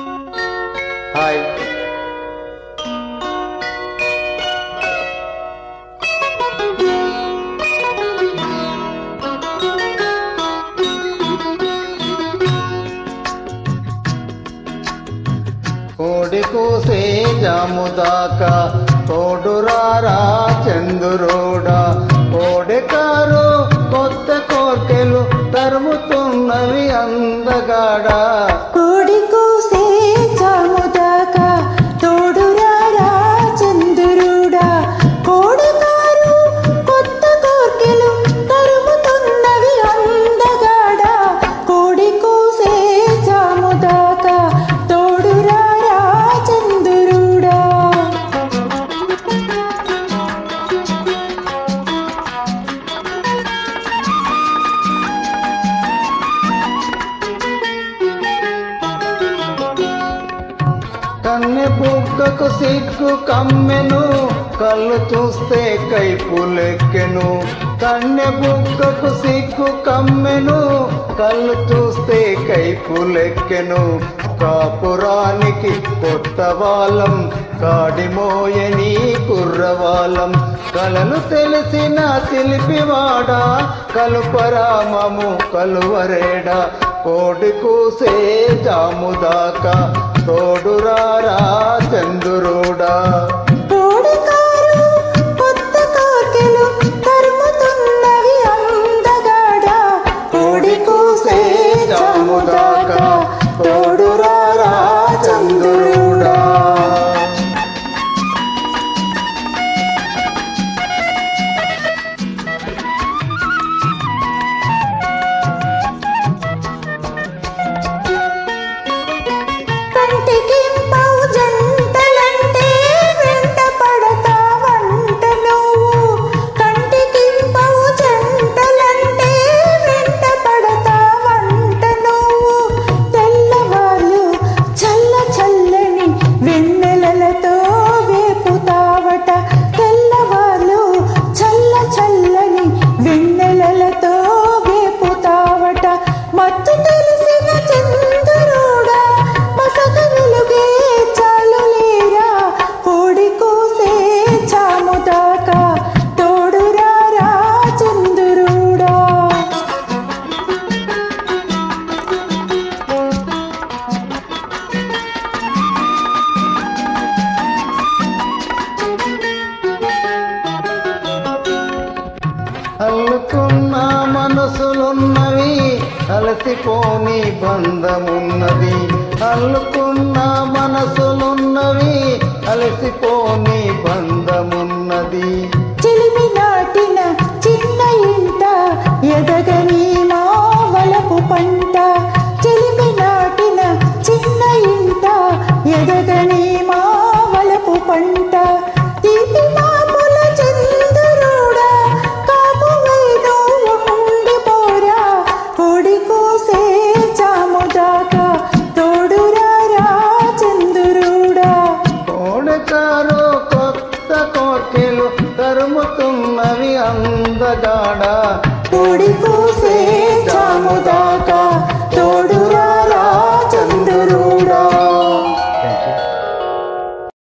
Hi. కోడి కోసే జాము దాకా తోడురారా చందురోడా. కోడెకారు కొత్త కోర్కెలు తరుముతున్నవి అందగాడా. కన్నె బుగ్గకు సిగ్గు కమ్మెను కళ్ళు చూస్తే కైపులెక్కెను కన్నె బుగ్గకు సిగ్గు కమ్మెను కళ్ళు చూస్తే కైపులెక్కెను కాపురానికి కొత్త వాళ్ళం కాడిమోయని కుర్రవాళ్ళం. కలలు తెలిసిన తెలిపివాడా కలుపరామము కలువరేడా. కోడి కూసే జాముదాకా తోడురారా చందురు అల్లుకున్న మనసులున్నవి అలసిపోని బంధమున్నది. అల్లుకున్న మనసులున్నవి అలసిపోని బంధమున్నది. కొత్త కోర్కెలు తరుముతున్నవి అందగాడ? కోడి కూసే చాముద